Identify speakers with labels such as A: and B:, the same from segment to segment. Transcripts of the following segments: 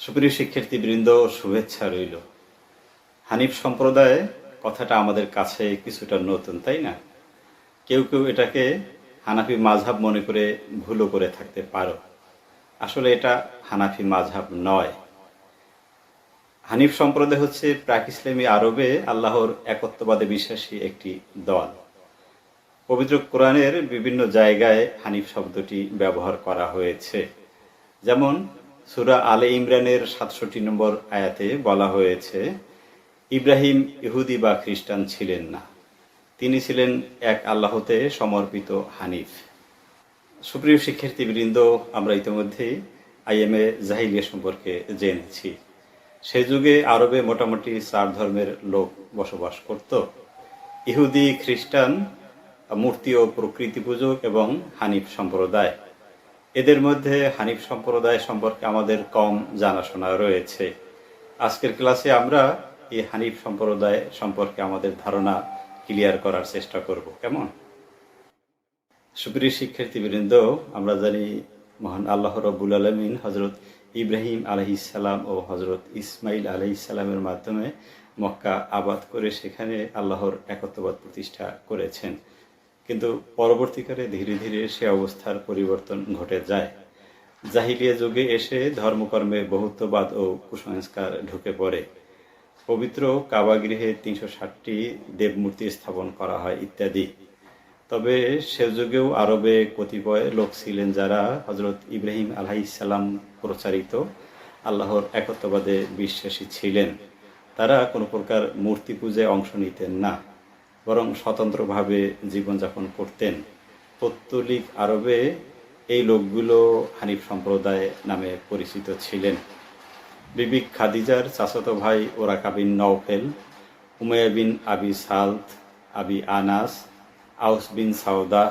A: সুপ্রিয় শিক্ষার্থীবৃন্দ, শুভেচ্ছা রইল। হানিফ সম্প্রদায় কথাটা আমাদের কাছে কিছুটা নতুন, তাই না? কেউ কেউ এটাকে হানাফি মাঝহাব মনে করে ভুলও করে থাকতে পারো। আসলে এটা হানাফি মাঝহাব নয়। হানিফ সম্প্রদায় হচ্ছে প্রাক ইসলামী আরবে আল্লাহর একত্ববাদে বিশ্বাসী একটি দল। পবিত্র কোরআনের বিভিন্ন জায়গায় হানিফ শব্দটি ব্যবহার করা হয়েছে। যেমন সুরা আলে ইমরানের সাতষট্টি নম্বর আয়াতে বলা হয়েছে, ইব্রাহিম ইহুদি বা খ্রিস্টান ছিলেন না। তিনি ছিলেন এক আল্লাহতে সমর্পিত হানিফ। সুপ্রিয় শিক্ষার্থীবৃন্দ, আমরা ইতিমধ্যে আইএমএ জাহিলিয়া সম্পর্কে জেনেছি। সে যুগে আরবে মোটামুটি চার ধর্মের লোক বসবাস করত। ইহুদি, খ্রিস্টান, মূর্তি ও প্রকৃতি পূজক এবং হানিফ সম্প্রদায়। এদের মধ্যে হানিফ সম্প্রদায় সম্পর্কে আমাদের কম জানাশোনা রয়েছে। আজকের ক্লাসে আমরা এই হানিফ সম্প্রদায় সম্পর্কে আমাদের ধারণা ক্লিয়ার করার চেষ্টা করব। কেমন? সুপ্রিয় শিক্ষার্থীবৃন্দ, আমরা জানি মহান আল্লাহ রব্বুল আলমিন হজরত ইব্রাহিম আলহিসাল্লাম ও হজরত ইসমাইল আলহিসাল্লামের মাধ্যমে মক্কা আবাদ করে সেখানে আল্লাহর একত্ববাদ প্রতিষ্ঠা করেছেন। কিন্তু পরবর্তীকালে ধীরে ধীরে সে অবস্থার পরিবর্তন ঘটে যায়। জাহিলিয়া যুগে এসে ধর্মকর্মে বহুত্ববাদ ও কুসংস্কার ঢুকে পড়ে। পবিত্র কাবাগৃহে তিনশো ষাটটি দেবমূর্তি স্থাপন করা হয় ইত্যাদি। তবে সে যুগেও আরবে কতিপয় লোক ছিলেন যারা হজরত ইব্রাহিম আলাইসাল্লাম প্রচারিত আল্লাহর একত্ববাদে বিশ্বাসী ছিলেন। তারা কোনো প্রকার মূর্তি পূজায় অংশ নিতেন না। বরং স্বতন্ত্রভাবে জীবনযাপন করতেন। পত্তলিক আরবে এই লোকগুলো হানিফ সম্প্রদায় নামে পরিচিত ছিলেন। বিবি খাদিজার চাচাতো ভাই ওরাকা বিন নওফেল উমায়া বিন আবি সালত, আবি আনাস, আউস বিন সাউদা,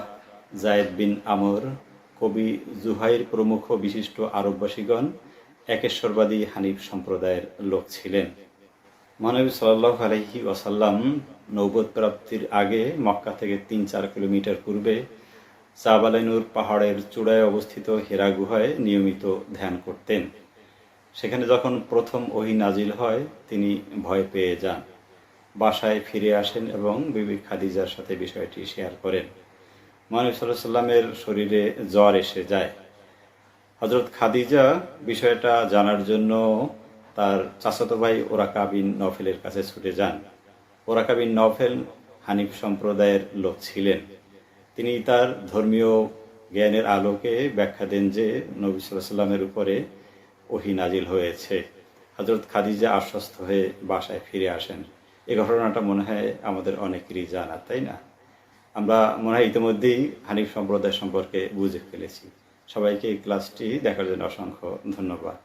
A: জায়েদ বিন আমর, কবি জুহাইর প্রমুখ বিশিষ্ট আরববাসীগণ একেশ্বরবাদী হানিফ সম্প্রদায়ের লোক ছিলেন। মহানবী সাল্লাহ আলহি ওয়াসাল্লাম নৌবত প্রাপ্তির আগে মক্কা থেকে তিন চার কিলোমিটার পূর্বে চাবালাইনুর পাহাড়ের চূড়ায় অবস্থিত হেরা গুহায় নিয়মিত ধ্যান করতেন। সেখানে যখন প্রথম ওহি নাজিল হয়, তিনি ভয় পেয়ে যান। বাসায় ফিরে আসেন এবং বিবি খাদিজার সাথে বিষয়টি শেয়ার করেন। মানব সাল্লাহ সাল্লামের শরীরে জ্বর এসে যায়। হজরত খাদিজা বিষয়টা জানার জন্য তার চাচাতো ভাই ওরাকা বিন নফেলের কাছে ছুটে যান। ওরাকা বিন নফেল হানিফ সম্প্রদায়ের লোক ছিলেন। তিনি তার ধর্মীয় জ্ঞানের আলোকে ব্যাখ্যা দেন যে নবী সাল্লামের উপরে ওহি নাজিল হয়েছে। হজরত খাদিজা আশ্বস্ত হয়ে বাসায় ফিরে আসেন। এ ঘটনাটা মনে হয় আমাদের অনেকেরই জানা, তাই না? আমরা মনে হয় ইতিমধ্যেই হানিফ সম্প্রদায় সম্পর্কে বুঝে ফেলেছি। সবাইকে এই ক্লাসটি দেখার জন্য অসংখ্য ধন্যবাদ।